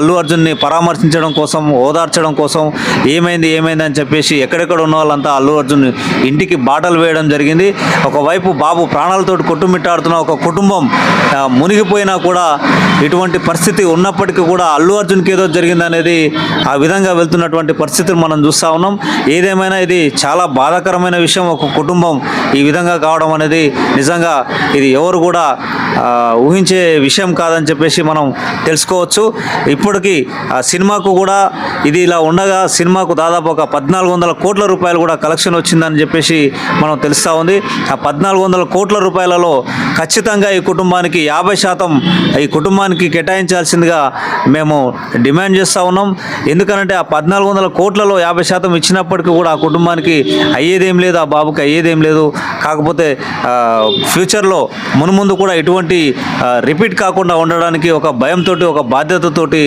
అల్లు అర్జున్ని పరామర్శించడం కోసం ఓదార్చడం కోసం ఏమైంది ఏమైంది అని చెప్పేసి ఎక్కడెక్కడ ఉన్న వాళ్ళంతా అల్లు అర్జున్ ఇంటికి బాటలు వేయడం జరిగింది. ఒకవైపు బాబు ప్రాణాలతోటి కొట్టుమిట్టాడుతున్న ఒక కుటుంబం మునిగిపోయినా కూడా ఇటువంటి పరిస్థితి ఉన్నప్పటికీ కూడా అల్లు అర్జున్కి ఏదో జరిగింది అనేది ఆ విధంగా వెళ్తున్నటువంటి పరిస్థితిని మనం చూస్తూ ఉన్నాం. ఏదేమైనా ఇది చాలా బాధాకరమైన విషయం. ఒక కుటుంబం ఈ విధంగా కావడం అనేది నిజంగా ఇది ఎవరు కూడా ఊహించే విషయం కాదని చెప్పేసి మనం తెలుసుకోవచ్చు. ఇప్పటికీ ఆ సినిమాకు కూడా ఇది ఇలా ఉండగా సినిమాకు దాదాపు ఒక పద్నాలుగు వందల కోట్ల రూపాయలు కూడా కలెక్షన్ వచ్చిందని చెప్పేసి మనం తెలుస్తూ ఉంది. ఆ పద్నాలుగు వందల కోట్ల రూపాయలలో ఖచ్చితంగా ఈ కుటుంబానికి యాభై శాతం ఈ కుటుంబానికి కేటాయించాల్సిందిగా మేము డిమాండ్ చేస్తూ ఉన్నాం. ఎందుకంటే ఆ పద్నాలుగు వందల కోట్లలో యాభై శాతం ఇచ్చినప్పటికీ కూడా ఆ కుటుంబానికి అయ్యేదేం లేదు ఆ బాబుకి అయ్యేదేం లేదు. కాకపోతే ఫ్యూచర్లో మునుముందు కూడా ఇటువంటి రిపీట్ కాకుండా ఉండడానికి ఒక భయంతో ఒక బాధ్యతతోటి